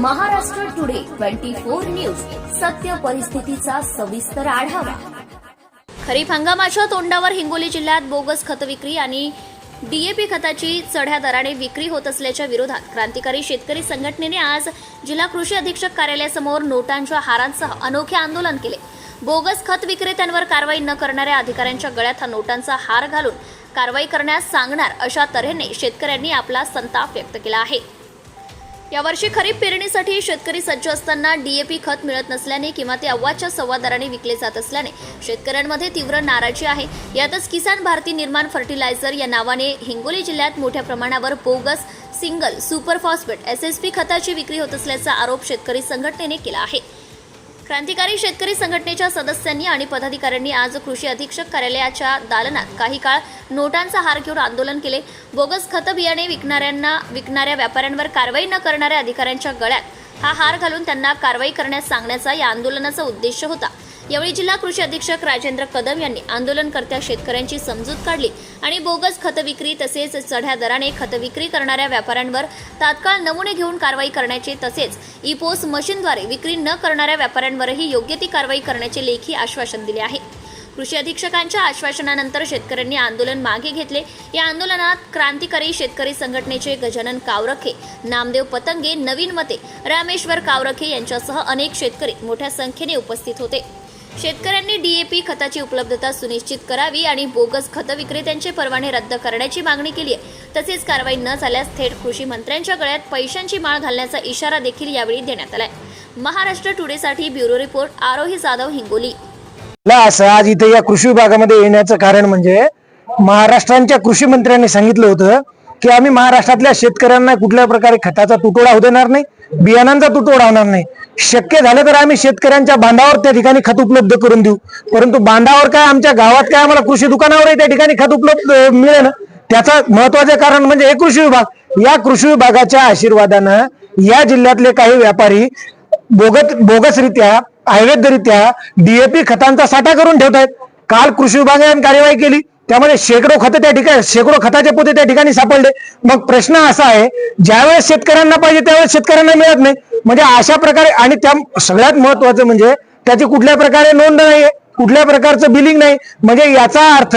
Maharashtra today twenty four news. सत्य परिस्थितीचा सविस्तर आढावा. खरीप हंगामाच्या तोंडावर हिंगोली जिल्ह्यात बोगस खत विक्री आणि डीएपी खताची चढ्या दराने विक्री होत असल्याच्या विरोधात क्रांतिकारी शेतकरी संघटनेने आज जिल्हा कृषी अधीक्षक कार्यालयासमोर नोटांच्या हारांसह अनोखे आंदोलन केले. बोगस खत विक्रेत्यांवर कारवाई न करणाऱ्या अधिकाऱ्यांच्या गळ्यात हा नोटांचा हार घालून कारवाई करण्यास सांगणार अशा तऱ्हेने शेतकऱ्यांनी आपला संताप व्यक्त केला आहे. यावर्षी खरीप पेरणीसाठी शेतकरी सज्ज असताना डीएपी खत मिळत नसल्याने किंवा ते अव्वाच्या सव्वा दराने विकले जात असल्याने शेतकऱ्यांमध्ये तीव्र नाराजी आहे. यातच किसान भारती निर्माण फर्टिलायझर या नावाने हिंगोली जिल्ह्यात मोठ्या प्रमाणावर bogus single super phosphate P खताची विक्री होत असल्याचा आरोप शेतकरी संघटनेने केला आहे. क्रांतिकारी शेतकरी संघटनेच्या सदस्यांनी आणि पदाधिकाऱ्यांनी आज कृषी अधीक्षक कार्यालयाच्या दालनात काही काळ नोटांचा हार घेऊन आंदोलन केले. बोगस खतं बियाणे विकणाऱ्यांना विकणाऱ्या व्यापाऱ्यांवर कारवाई न करणाऱ्या अधिकाऱ्यांच्या गळ्यात हा हार घालून त्यांना कारवाई करण्यास सांगण्याचा या आंदोलनाचा उद्देश होता. यावेळी जिल्हा कृषी अधीक्षक राजेंद्र कदम यांनी आंदोलनकर्त्या शेतकऱ्यांची समजूत काढली आणि बोगस खत विक्री तसेच चढ्या दराने खत विक्री करणाऱ्या व्यापाऱ्यांवर तात्काळ नमुने घेऊन कारवाई करण्याचे तसेच इपोस मशीनद्वारे विक्री न करणाऱ्या व्यापाऱ्यांवरही योग्य ती कारवाई करण्याचे लेखी आश्वासन दिले आहे. कृषी अधीक्षकांच्या आश्वासनानंतर शेतकऱ्यांनी आंदोलन मागे घेतले. या आंदोलनात क्रांतिकारी शेतकरी संघटनेचे गजानन कावरखे नामदेव पतंगे नवीन मते रामेश्वर कावरखे यांच्यासह अनेक शेतकरी मोठ्या संख्येने उपस्थित होते. शेतकऱ्यांनी डीएपी खताची उपलब्धता सुनिश्चित करावी आणि बोगस खत विक्रेत्यांचे परवाने रद्द करण्याची मागणी केली आहे. तसेच कारवाई न झाल्यास थेट कृषी मंत्र्यांच्या गळ्यात पैशांची माळ घालण्याचा इशारा देखील यावेळी देण्यात आलाय. महाराष्ट्र टुडेसाठी ब्युरो रिपोर्ट आरोही जाधव हिंगोली. असं आज इथे या कृषी विभागामध्ये येण्याचं कारण म्हणजे महाराष्ट्रांच्या कृषी मंत्र्यांनी सांगितलं होतं की आम्ही महाराष्ट्रातल्या शेतकऱ्यांना कुठल्या प्रकारे खताचा तुटवडा होऊ देणार नाही बियाणांचा तुटवडा होणार नाही. शक्य झालं तर आम्ही शेतकऱ्यांच्या बांधावर त्या ठिकाणी खत उपलब्ध करून देऊ. परंतु बांधावर काय आमच्या गावात काय आम्हाला कृषी दुकानावरही त्या ठिकाणी खत उपलब्ध मिळेल त्याचं महत्वाचं कारण म्हणजे हे कृषी विभाग. या कृषी विभागाच्या आशीर्वादानं या जिल्ह्यातले काही व्यापारी बोगत बोगसरित्या अवैधरित्या डीएपी खतांचा साठा करून ठेवतायत. काल कृषी विभागाने कार्यवाही केली. त्यामध्ये शेकडो खत त्या ठिकाणी शेकडो खताचे पोते त्या ठिकाणी सापडले. मग प्रश्न असा आहे ज्यावेळेस शेतकऱ्यांना पाहिजे त्यावेळेस शेतकऱ्यांना मिळत नाही. म्हणजे अशा प्रकारे आणि त्या सगळ्यात महत्वाचं म्हणजे त्याची कुठल्या प्रकारे नोंद नाहीये कुठल्या प्रकारचं बिलिंग नाही. म्हणजे याचा अर्थ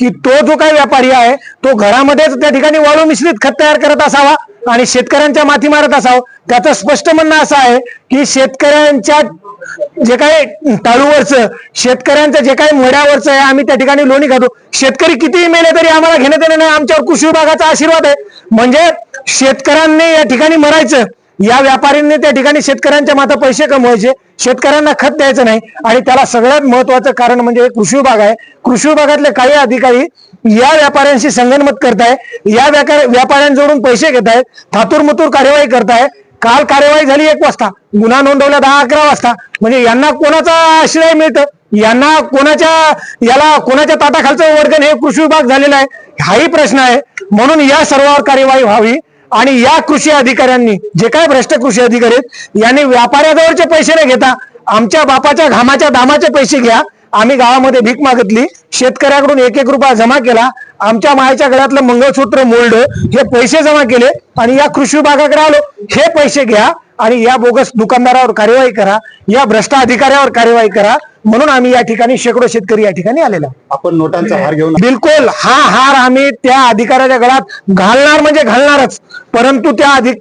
की तो जो काही व्यापारी आहे तो घरामध्येच त्या ठिकाणी वाळू मिश्रित खत तयार करत असावा आणि शेतकऱ्यांच्या माथी मारत असावं. त्याचं स्पष्ट म्हणणं असं आहे की शेतकऱ्यांच्या जे काही टाळूवरचं शेतकऱ्यांचं जे काही मड्यावरचं आहे आम्ही त्या ठिकाणी लोणी खातो. शेतकरी कितीही मेले तरी आम्हाला घेण्यात येणं नाही आमच्यावर कृषी विभागाचा आशीर्वाद आहे. म्हणजे शेतकऱ्यांनी या ठिकाणी मरायचं या व्यापाऱ्यांनी त्या ठिकाणी शेतकऱ्यांच्या माता पैसे कमवायचे शेतकऱ्यांना खत द्यायचं नाही. आणि त्याला सगळ्यात महत्वाचं कारण म्हणजे कृषी विभाग आहे. कृषी विभागातले काही अधिकारी या व्यापाऱ्यांशी संगनमत करताय या व्यापाऱ्यांजवळून पैसे घेत आहेत थातूरमुतूर कार्यवाही करताय काल कार्यवाही झाली एक वाजता. गुन्हा नोंदवला दहा अकरा वाजता. म्हणजे यांना कोणाचा आश्रय मिळतं? यांना कोणाच्या याला कोणाच्या ताटाखालचं वर्गण हे कृषी विभाग झालेला आहे? हाही प्रश्न आहे. म्हणून या सर्वावर कार्यवाही व्हावी आणि या कृषी अधिकाऱ्यांनी जे काय भ्रष्ट कृषी अधिकारी आहेत यांनी व्यापाऱ्याजवळचे पैसे न घेता आमच्या बापाच्या घामाच्या दामाचे पैसे घ्या. आम्ही गावामध्ये भीक मागितली. शेतकऱ्याकडून एक एक रुपया जमा केला. आमच्या मायच्या गळ्यातलं मंगळसूत्र मोल्ड हे पैसे जमा केले आणि या कृषी विभागाकडे आलो. हे पैसे घ्या आणि या बोगस दुकानदारावर कार्यवाही करा या भ्रष्ट अधिकाऱ्यावर कार्यवाही करा. म्हणून आम्ही या ठिकाणी शेकडो शेतकरी या ठिकाणी आलेलो. आपण नोटांचा हार घेऊन बिलकुल हा हार आम्ही त्या अधिकाऱ्याच्या गळ्यात घालणार म्हणजे घालणारच. परंतु त्या अधिक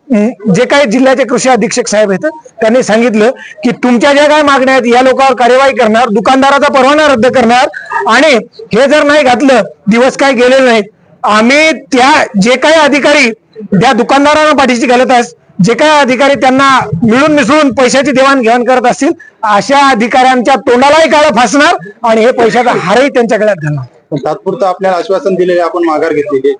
जे काही जिल्ह्याचे कृषी अधीक्षक साहेब आहेत त्यांनी सांगितलं की तुमच्या ज्या काय मागण्या आहेत या लोकांवर कार्यवाही करणार दुकानदाराचा परवाना रद्द करणार. आणि हे जर नाही घातलं दिवस काय गेलेले नाहीत. आम्ही त्या जे काही अधिकारी त्या दुकानदारांना पाठीशी घालत आहेत जे काही अधिकारी त्यांना मिळून मिसळून पैशाची देवाणघेवाण करत असतील अशा अधिकाऱ्यांच्या तोंडालाही काळं फासणार आणि हे पैशाचा हारही त्यांच्या गळ्यात घालणार. तात्पुरतं आपल्याला आश्वासन दिलेले आपण माघार घेतलेली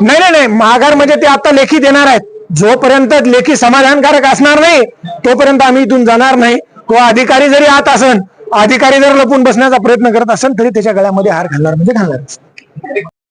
नाही नाही नाही. माघार म्हणजे ते आता लेखी देणार आहेत. जोपर्यंत लेखी समाधानकारक असणार नाही तोपर्यंत आम्ही इथून जाणार नाही. तो अधिकारी जरी आत असन अधिकारी जर लपून बसण्याचा प्रयत्न करत असेल तरी त्याच्या गळ्यामध्ये हार घालणार म्हणजे घालणारच.